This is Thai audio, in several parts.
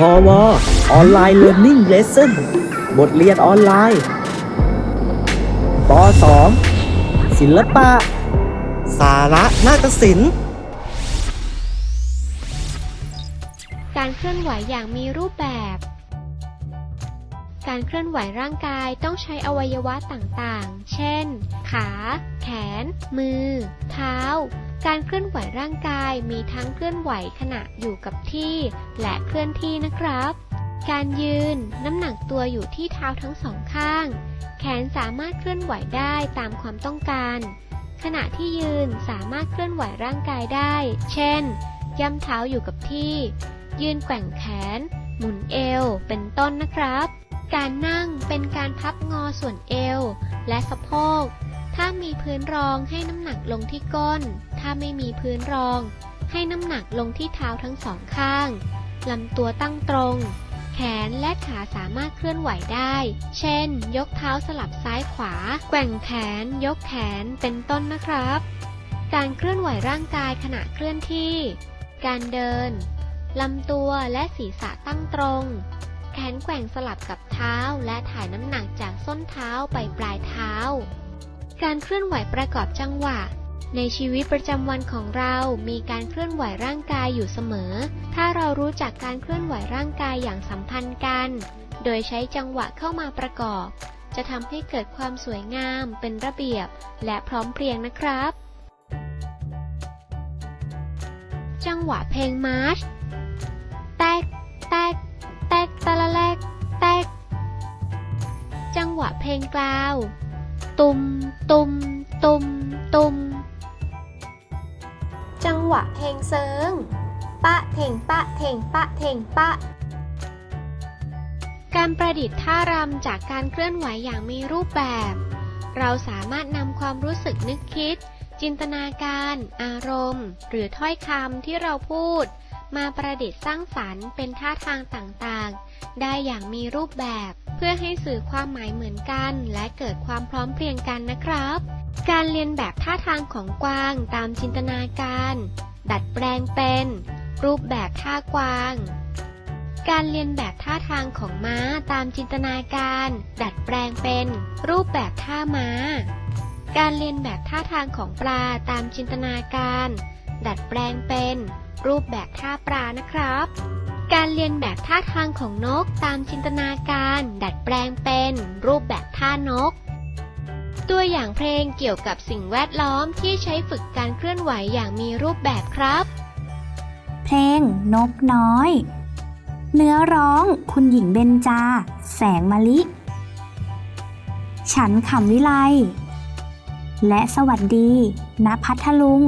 พอวออนไลน์เรียนนิ่งเลสเซ่นบทเรียนออนไลน์ป .2 ศิลปะ สาระนาฏศิลป์ การเคลื่อนไหวอย่างมีรูปแบบ การเคลื่อนไหวร่างกายต้องใช้อวัยวะต่างๆ เช่น ขา แขน มือ เท้า การเคลื่อนไหวร่างกายมีทั้งเคลื่อนไหวขณะอยู่กับที่ และเคลื่อนที่นะครับ การยืน น้ำหนักตัวอยู่ที่เท้าทั้งสองข้าง แขนสามารถเคลื่อนไหวได้ตามความต้องการ ขณะที่ยืนสามารถเคลื่อนไหวร่างกายได้ เช่น ย่ำเท้าอยู่กับที่ ยืนแกว่งแขน หมุนเอว เป็นต้นนะครับ การนั่งเป็นการพับงอส่วนเอว และสะโพก ถ้ามีพื้นรองให้น้ำหนักลงที่ก้น ถ้าไม่มีพื้นรอง ให้น้ำหนักลงที่เท้าทั้งสองข้าง ลำตัวตั้งตรง แขนและขาสามารถเคลื่อนไหวได้ เช่น ยกเท้าสลับซ้ายขวา แกว่งแขน ยกแขน เป็นต้นนะครับ การเคลื่อนไหวร่างกายขณะเคลื่อนที่ การเดินลำตัวและศีรษะตั้งตรง แขนแกว่งสลับกับเท้า และถ่ายน้ำหนักจากส้นเท้าไปปลายเท้า การเคลื่อนไหวประกอบจังหวะ ในชีวิตประจำวันของเรา มีการเคลื่อนไหวร่างกายอยู่เสมอ ถ้าเรารู้จักการเคลื่อนไหวร่างกายอย่างสัมพันธ์กัน โดยใช้จังหวะเข้ามาประกอบ จะทำให้เกิดความสวยงาม เป็นระเบียบ และพร้อมเพรียงนะครับ จังหวะเพลงมาร์ชแตกแตกะเพลงกลาว ตุมตุมตุมตุมจังหวะเพลงเซิง ปะเถงปะเถงปะเถงปะ การประดิษฐ์ท่ารำจากการเคลื่อนไหวอย่างมีรูปแบบ เราสามารถนำความรู้สึกนึกคิด จินตนาการ อารมณ์ หรือถ้อยคำที่เราพูด มาประดิษฐ์สร้างสรรค์เป็นท่าทางต่างๆ ได้อย่างมีรูปแบบ เพื่อให้สื่อความหมายเหมือนกัน และเกิดความพร้อมเพรียงกันนะครับ การเรียนแบบท่าทางของกวางตามจินตนาการ ดัดแปลงเป็น รูปแบบท่ากวาง การเรียนแบบท่าทางของม้าตามจินตนาการ ดัดแปลงเป็น รูปแบบท่าม้า การเรียนแบบท่าทางของปลาตามจินตนาการ ดัดแปลงเป็น รูปแบบท่าปลานะครับ การเรียนแบบท่าทางของนกตามจินตนาการ ดัดแปลงเป็น รูปแบบท่านก ตัวอย่างเพลงเกี่ยวกับสิ่งแวดล้อมที่ใช้ฝึกการเคลื่อนไหวอย่างมีรูปแบบครับ เพลงนกน้อย เนื้อร้องคุณหญิงเบญจา แสงมะลิ ฉันขำวิไลและสวัสดีณพัทลุง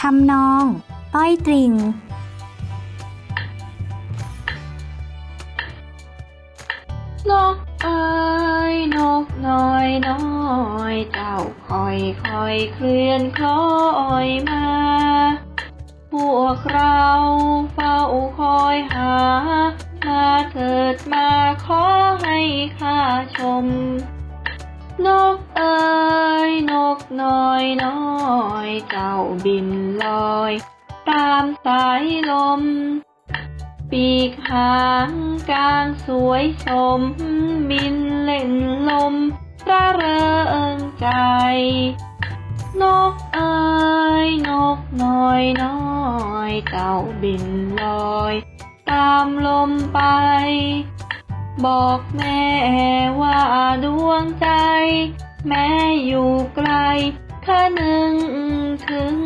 ทำนอง ต้อยตริง นกเอ้ยนกน้อยน้อยเจ้าคอยคอยเคลื่อนคล้อยมา พวกเราเฝ้าคอยหา มาเถิดมาขอให้ข้าชม นกเอ้ยนกน้อยน้อยเจ้าบินลอย ตามสายลม ปีกหางกลางสวยสม บินเล่นลมระเริงใจ นกเอ้ยนกน้อยน้อยเจ้าบินลอย ตามลมไป บอกแม่ว่าดวงใจ แม้อยู่ไกลข้านึงถึง